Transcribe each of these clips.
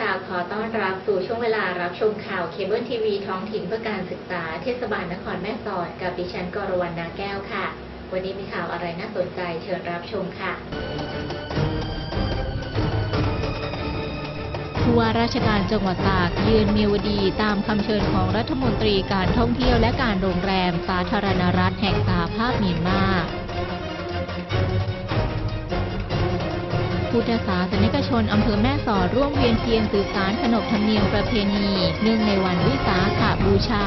วัสดีค่ะขอต้อนรับสู่ช่วงเวลารับชมข่าวเคเบิลทีวีท้องถิ่นเพื่อการศึกษาเทศบาลนครแม่สอดกับดิฉันกรวรรณนาแก้วค่ะ วันนี้มีข่าวอะไรน่าสนใจเชิญรับชมค่ะผู้ว่าราชการจังหวัดตากยืนมีวดีตามคำเชิญของรัฐมนตรีการท่องเที่ยวและการโรงแรมสาธารณรัฐแห่งสหภาพเมียนมา พุทธศาสนิกชนอำเภอแม่สอดร่วมเวียนเทียนสื่อสารขนบธรรมเนียมประเพณี เนื่องในวันวิสาขบูชา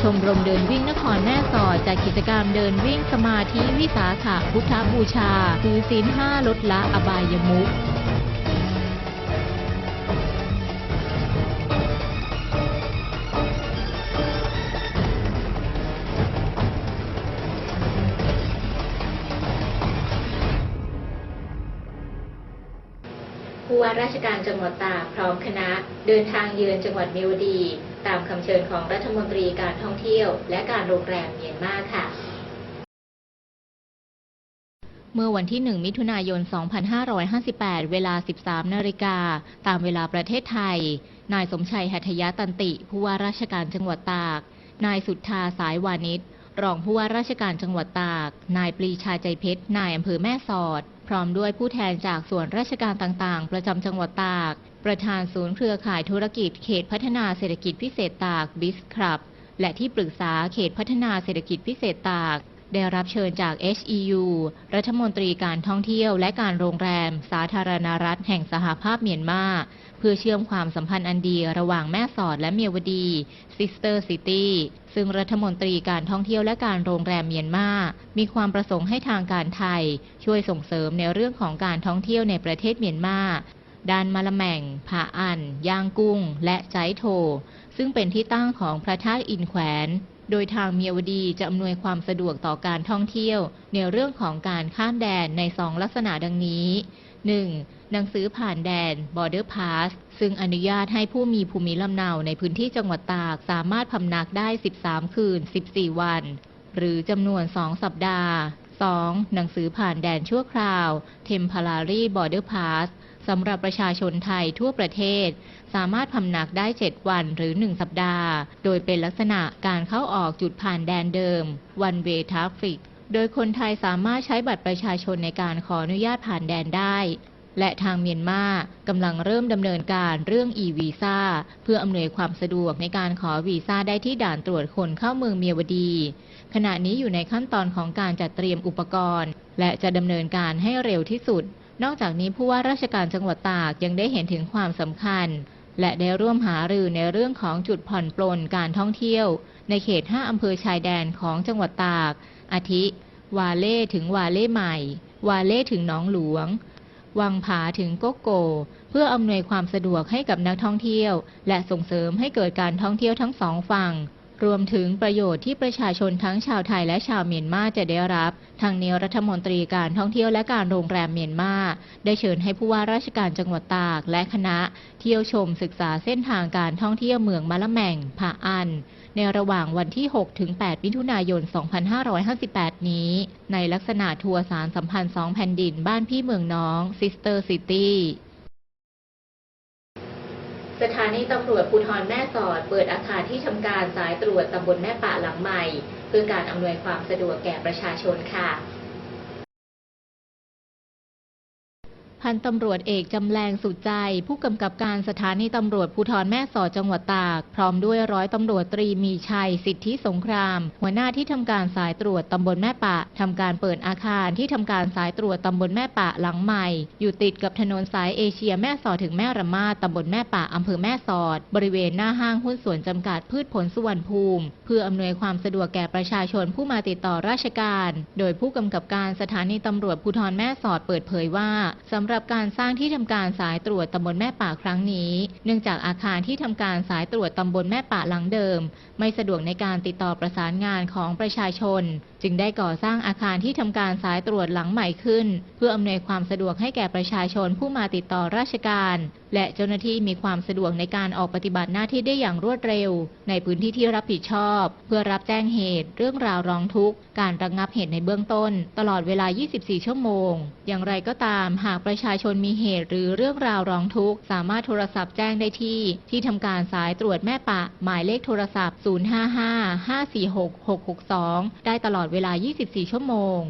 ชมรมเดินวิ่งนครแม่สอดจัดกิจกรรมเดินวิ่งสมาธิวิสาขพุทธบูชา ถือศีลห้าลดละอบายมุข ผู้ว่าราชการจังหวัดตากพร้อมคณะ เดินทางเยือนจังหวัดเมียวดี ตามคำเชิญของรัฐมนตรีการท่องเที่ยว และการโรงแรมเมียนมาค่ะเมื่อวันที่ 1 มิถุนายน 2558 เวลา 13 นาฬิกา ตามเวลาประเทศไทย นายสมชัยหัตถยตันติ ผู้ว่าราชการจังหวัดตาก นายสุทธาสายวานิช รองผู้ว่าราชการจังหวัดตาก นายปรีชาใจเพชร นายอำเภอแม่สอด พร้อมด้วยผู้แทนจากส่วนราชการต่างๆ ประจำจังหวัดตาก ประธานศูนย์เครือข่ายธุรกิจเขตพัฒนาเศรษฐกิจพิเศษตากบิสครับและที่ปรึกษาเขตพัฒนาเศรษฐกิจพิเศษตาก ได้รับเชิญจาก HEU รัฐมนตรีการท่องเที่ยวและการโรงแรม สาธารณรัฐแห่งสหภาพเมียนมา เพื่อเชื่อมความสัมพันธ์อันดีระหว่างแม่สอดและเมียวดี Sister City ซึ่ งรัฐมนตรีการท่องเที่ยวและการโรงแรมเมียนมา มีความประสงค์ให้ทางการไทย ช่วยส่งเสริมในเรื่องของการท่องเที่ยวในประเทศเมียนมาด้านมะละแมงผาอัน ย่างกุ้ง และใจโถซึ่งเป็นที่ตั้งของพระธาตุอินแขวน โดยทางเมียวดีจะอำนวยความสะดวกต่อการท่องเที่ยว ในเรื่องของการข้ามแดนในสองลักษณะดังนี้ 1. หนังสือผ่านแดน Border Pass ซึ่งอนุญาตให้ผู้มีภูมิลำเนาในพื้นที่จังหวัดตาก สามารถพำนักได้ 13 คืน 14 วัน หรือจำนวน 2 สัปดาห์ 2. หนังสือผ่านแดนชั่วคราว Temporary Border Pass สำหรับประชาชนไทยทั่วประเทศ สามารถพำนักได้ 7 วันหรือ 1 สัปดาห์ โดยเป็นลักษณะการเข้าออกจุดผ่านแดนเดิม One Way Traffic โดยคนไทยสามารถใช้บัตรประชาชนในการขออนุญาตผ่านแดนได้ และทางเมียนมากำลังเริ่มดำเนินการเรื่อง e-visa เพื่ออำนวยความสะดวกในการขอวีซ่าได้ที่ด่านตรวจคนเข้าเมืองเมียวดี ขณะนี้อยู่ในขั้นตอนของการจัดเตรียมอุปกรณ์ และจะดำเนินการให้เร็วที่สุด นอกจากนี้ผู้ว่าราชการจังหวัดตากยังได้เห็นถึงความสำคัญ และได้ร่วมหารือในเรื่องของจุดผ่อนปลนการท่องเที่ยว ในเขต 5 อำเภอชายแดนของจังหวัดตาก อาทิ วาเล่ถึงวาเล่ใหม่ วาเล่ถึงหนองหลวง วังผาถึงโกโก เพื่ออำนวยความสะดวกให้กับนักท่องเที่ยว และส่งเสริมให้เกิดการท่องเที่ยวทั้งสองฝั่งรวมถึงประโยชน์ที่ประชาชนทั้งชาวไทยและชาวเมียนมาจะได้รับ ทางนี้รัฐมนตรีการท่องเที่ยวและการโรงแรมเมียนมา ได้เชิญให้ผู้ว่าราชการจังหวัดตากและคณะ เที่ยวชมศึกษาเส้นทางการท่องเที่ยวเมืองมะละแม่งผาอัน ในระหว่างวันที่ 6 ถึง 8 มิถุนายน 2558 นี้ ในลักษณะทัวร์สารสัมพันธ์สองแผ่นดินบ้านพี่เมืองน้อง Sister City สถานีตำรวจภูธรแม่สอด เปิดอาคารที่ทำการสายตรวจตำบลแม่ป่าหลังใหม่ เพื่อการอำนวยความสะดวกแก่ประชาชนค่ะ พันตำรวจเอกจำแรงสุดใจ ผู้กำกับการสถานีตำรวจภูธรแม่สอดจังหวัดตาก พร้อมด้วยร้อยตำรวจตรีมีชัย สิทธิสงคราม หัวหน้าที่ทำการสายตรวจตำบลแม่ปะทำการเปิดอาคารที่ทำการสายตรวจตำบลแม่ปะหลังใหม่ อยู่ติดกับถนนสายเอเชียแม่สอดถึงแม่ระมาตำบลแม่ปะอำเภอแม่สอด บริเวณหน้าห้างหุ้นส่วนจำกัดพืชผลสุวรรณภูมิ เพื่ออำนวยความสะดวกแก่ประชาชนผู้มาติดต่อราชการ โดยผู้กำกับการสถานีตำรวจภูธรแม่สอดเปิดเผยว่าสำหรับการสร้างที่ทำการสายตรวจตำบลแม่ป่าครั้งนี้ เนื่องจากอาคารที่ทำการสายตรวจตำบลแม่ป่าหลังเดิม ไม่สะดวกในการติดต่อประสานงานของประชาชน จึงได้ก่อสร้างอาคารที่ทำการสายตรวจหลังใหม่ขึ้น เพื่ออำนวยความสะดวกให้แก่ประชาชนผู้มาติดต่อราชการและเจ้าหน้าที่มีความสะดวกในการออกปฏิบัติหน้าที่ได้อย่างรวดเร็ว ในพื้นที่ที่รับผิดชอบ เพื่อรับแจ้งเหตุ เรื่องราวร้องทุกข์ การระงงับเหตุในเบื้องต้น ตลอดเวลา 24 ชั่วโมง อย่างไรก็ตาม หากประชาชนมีเหตุหรือเรื่องราวร้องทุกข์ สามารถโทรศัพท์แจ้งได้ที่ ที่ทำการสายตรวจแม่ปะ หมายเลขโทรศัพท์ 055-546-662 ได้ตลอดเวลา 24 ชั่วโมง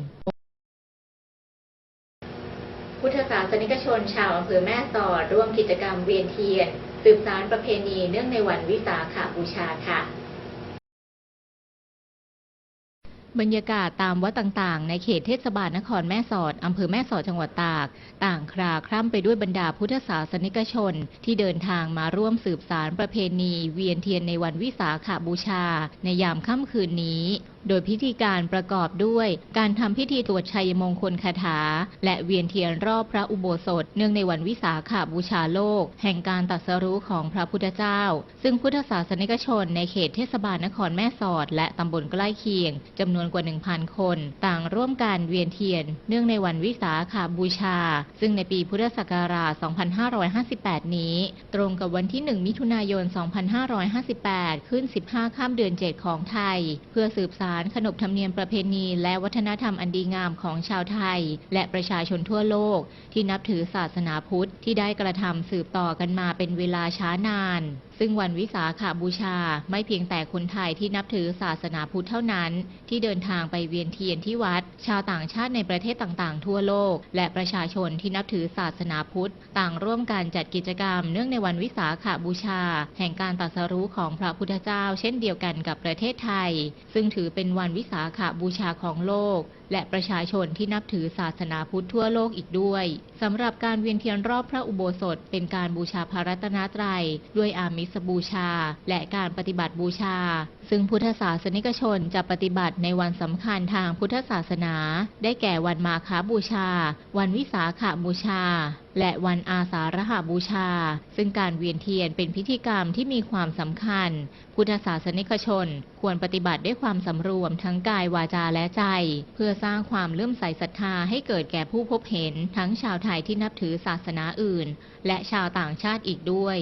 ศาสนิกชนชาวอำเภอแม่สอดร่วมกิจกรรมเวียนเทียน สืบสารประเพณีเนื่องในวันวิสาขบูชาค่ะ บรรยากาศตามวัดต่างๆ ในเขตเทศบาลนครแม่สอดอำเภอแม่สอดจังหวัดตาก ต่างคราคร่ำไปด้วยบรรดาพุทธศาสนิกชน ที่เดินทางมาร่วมสืบสารประเพณี เวียนเทียนในวันวิสาขบูชา ในยามค่ำคืนนี้ โดยพิธีการประกอบด้วยการทำพิธีตรวจชัยมงคลคาถา และเวียนเทียนรอบพระอุโบสถ เนื่องในวันวิสาขบูชาโลก แห่งการตรัสรู้ของพระพุทธเจ้า ซึ่งพุทธศาสนิกชนในเขตเทศบาลนครแม่สอด และตำบลใกล้เคียงจำนวนกว่า 1,000 คน ต่างร่วมกันเวียนเทียน เนื่องในวันวิสาขบูชา ซึ่งในปีพุทธศักราช 2558 นี้ ตรงกับวันที่ 1 มิถุนายน 2558 ขึ้น 15 ข้ามเดือน 7 ของไทย เพื่อสืบสารขนบธรรมเนียมประเพณี และวัฒนธรรมอันดีงามของชาวไทย และประชาชนทั่วโลก ที่นับถือศาสนาพุทธที่ได้กระทำสืบต่อกันมาเป็นเวลาช้านาน ซึ่งวันวิสาขาบูชาไม่เพียงแต่คนไทยที่นับถือศาสนาพุทธเท่านั้น ที่เดินทางไปเวียนเทียนที่วัด ชาวต่างชาติในประเทศต่างๆ ทั่วโลก และประชาชนที่นับถือศาสนาพุทธ ต่างร่วมกันจัดกิจกรรม เนื่องในวันวิสาขาบูชา แห่งการตรัสรู้ของพระพุทธเจ้า เช่นเดียวกันกับประเทศไทย ซึ่งถือเป็นวันวิสาขาบูชาของโลก และประชาชนที่นับถือศาสนาพุทธทั่วโลกอีกด้วยสำหรับการเวียนเทียนรอบพระอุโบสถ เป็นการบูชาพระรัตนตรัย ด้วยอามิสบูชา และการปฏิบัติบูชา ซึ่งพุทธศาสนิกชนจะปฏิบัติในวันสำคัญทางพุทธศาสนา ได้แก่วันมาฆบูชา วันวิสาขบูชา และวันอาสาฬหบูชา ซึ่งการเวียนเทียนเป็นพิธีกรรมที่มีความสำคัญ พุทธศาสนิกชน ควรปฏิบัติด้วยความสำรวมทั้งกายวาจาและใจ เพื่อสร้างความเลื่อมใสศรัทธาให้เกิดแก่ผู้พบเห็นทั้งชาวไทยที่นับถือศาสนาอื่น และชาวต่างชาติอีกด้วย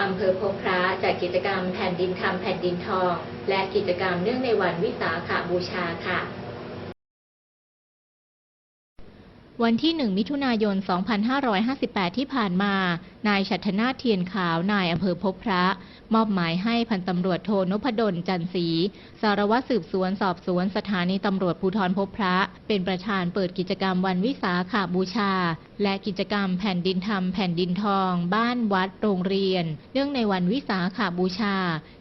อำเภอพบพระจัดกิจกรรมแผ่นดินธรรมแผ่นดินทอง และกิจกรรมเนื่องในวันวิสาขบูชาค่ะวันที่ 1 มิถุนายน 2558 ที่ผ่านมานายชัตนาเทียนขาวนายอำเภอพบพระ มอบหมายให้พันตำรวจโทนพดลจันทร์ศรีสารวัตรสืบสวนสอบสวนสถานีตำรวจภูธรพบพระ เป็นประธานเปิดกิจกรรมวันวิสาขาบูชา และกิจกรรมแผ่นดินธรรมแผ่นดินทอง บ้านวัดโรงเรียน เนื่องในวันวิสาขาบูชา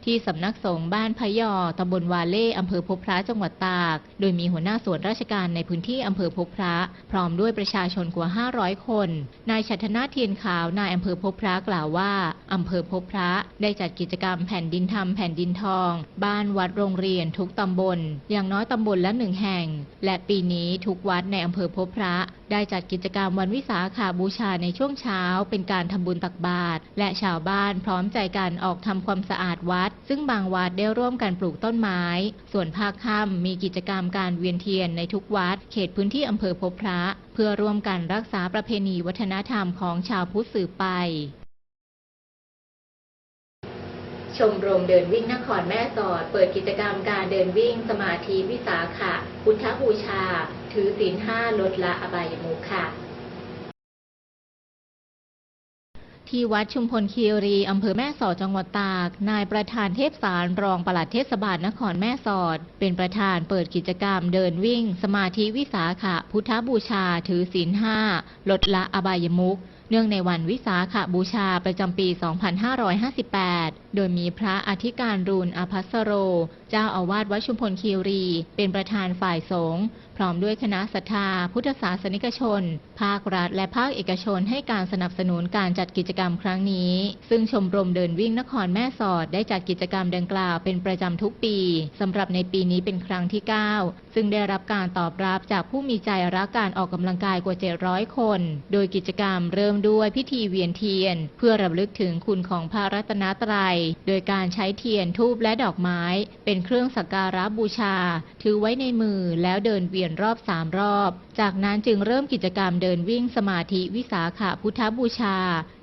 ที่สำนักสงฆ์บ้านพยอตำบลวาเล่อำเภอพบพระจังหวัดตาก โดยมีหัวหน้าส่วนราชการในพื้นที่อำเภอพบพระ พร้อมด้วยประชาชนกว่า 500 คน นายชัตนาเทียนขาวนายอำเภอพบพระกล่าวว่าอำเภอพบพระได้จัดกิจกรรมแผ่นดินธรรมแผ่นดินทอง บ้านวัดโรงเรียนทุกตำบล อย่างน้อยตำบลละหนึ่งแห่ง และปีนี้ทุกวัดในอำเภอพบพระ ได้จัดกิจกรรมวันวิสาขาบูชาในช่วงเช้า เป็นการทำบุญตักบาตรและชาวบ้านพร้อมใจกันออกทำความสะอาดวัด ซึ่งบางวัดได้ร่วมกันปลูกต้นไม้ ส่วนภาคค่ำมีกิจกรรมการเวียนเทียนในทุกวัด เขตพื้นที่อำเภอพบพระ พื่อร่วมกันรักษาประเพณีวัฒนธรรมของชาวพุทธสืบไป ชมรมเดินวิ่งนครแม่สอด เปิดกิจกรรมการเดินวิ่งสมาธิวิสาขะพุทธบูชา ถือศีลห้าลดละอบายมุขค่ะ ที่วัดชุมพลคีรีอำเภอแม่สอดจังหวัดตาก นายประธานเทพสารรองปลัดเทศบาลนครแม่สอด เป็นประธานเปิดกิจกรรมเดินวิ่ง สมาธิวิสาขะพุทธบูชาถือศีลห้าลดละอบายมุก เนื่องในวันวิสาขบูชาประจำปี 2558 โดยมีพระอธิการรูนอภัสโร เจ้าอาวาสวัดชุมพลคีรี เป็นประธานฝ่ายสงฆ์พร้อมด้วยคณะศรัทธา พุทธศาสนิกชน ภาครัฐและภาคเอกชนให้การสนับสนุนการจัดกิจกรรมครั้งนี้ ซึ่งชมรมเดินวิ่งนครแม่สอดได้จัดกิจกรรมดังกล่าวเป็นประจำทุกปีสำหรับในปีนี้เป็นครั้งที่ 9 ซึ่งได้รับการตอบรับจากผู้มีใจรักการออกกำลังกายกว่า 700 คน โดยกิจกรรมเริ่มด้วยพิธีเวียนเทียน เพื่อรำลึกถึงคุณของพระรัตนตรัยโดยการใช้เทียนทูบและดอกไม้ เป็นเครื่องสักการะบูชา ถือไว้ในมือแล้วเดินเวียนรอบสามรอบ จากนั้นจึงเริ่มกิจกรรมเดินวิ่งสมาธิวิสาขาพุทธบูชา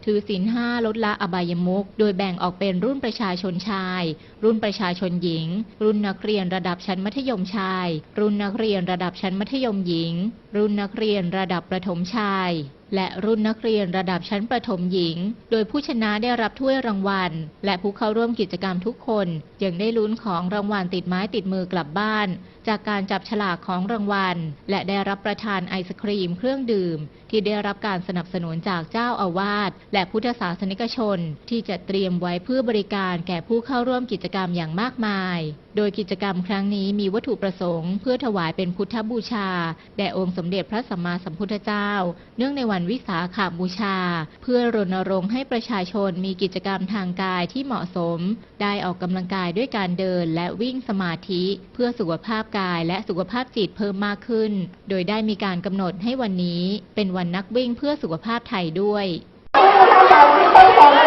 ถือศีลห้าลดละอบายมุขโดยแบ่งออกเป็นรุ่นประชาชนชาย รุ่นประชาชนหญิง รุ่นนักเรียนระดับชั้นมัธยมชาย รุ่นนักเรียนระดับชั้นมัธยมหญิง รุ่นนักเรียนระดับประถมชาย และรุ่นนักเรียนระดับชั้นประถมหญิง โดยผู้ชนะได้รับถ้วยรางวัล และผู้เข้าร่วมกิจกรรมทุกคนยังได้ลุ้นของรางวัลติดไม้ติดมือกลับบ้าน จากการจับฉลากของรางวัล และได้รับประทานไอศครีมเครื่องดื่ม ที่ได้รับการสนับสนุนจากเจ้าอาวาสและพุทธศาสนิกชน ที่จะเตรียมไว้เพื่อบริการแก่ผู้เข้าร่วมกิจกรรมอย่างมากมาย โดยกิจกรรมครั้งนี้มีวัตถุประสงค์ เพื่อถวายเป็นพุทธบูชา แด่องค์สมเด็จพระสัมมาสัมพุทธเจ้า เนื่องในวันวิสาขบูชา เพื่อรณรงค์ให้ประชาชนมีกิจกรรมทางกายที่เหมาะสม ได้ออกกำลังกายด้วยการเดินและวิ่งสมาธิ เพื่อสุขภาพกายและสุขภาพจิตเพิ่มมากขึ้น โดยได้มีการกำหนดให้วันนี้เป็นวันนักวิ่งเพื่อสุขภาพไทยด้วย trong đầu cái tư tưởng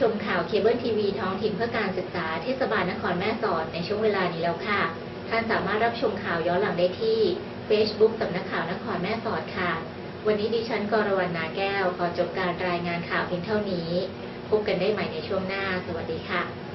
ชมข่าวเคเบิลทีวีท้องถิ่นเพื่อการศึกษาเทศบาลนครแม่สอดในช่วงเวลานี้แล้วค่ะ ท่านสามารถรับชมข่าวย้อนหลังได้ที่ Facebook สำนักข่าวนครแม่สอดค่ะ วันนี้ดิฉันกรวรรณนาแก้ว ขอจบการรายงานข่าวเพียงเท่านี้ พบกันได้ใหม่ในช่วงหน้า สวัสดีค่ะ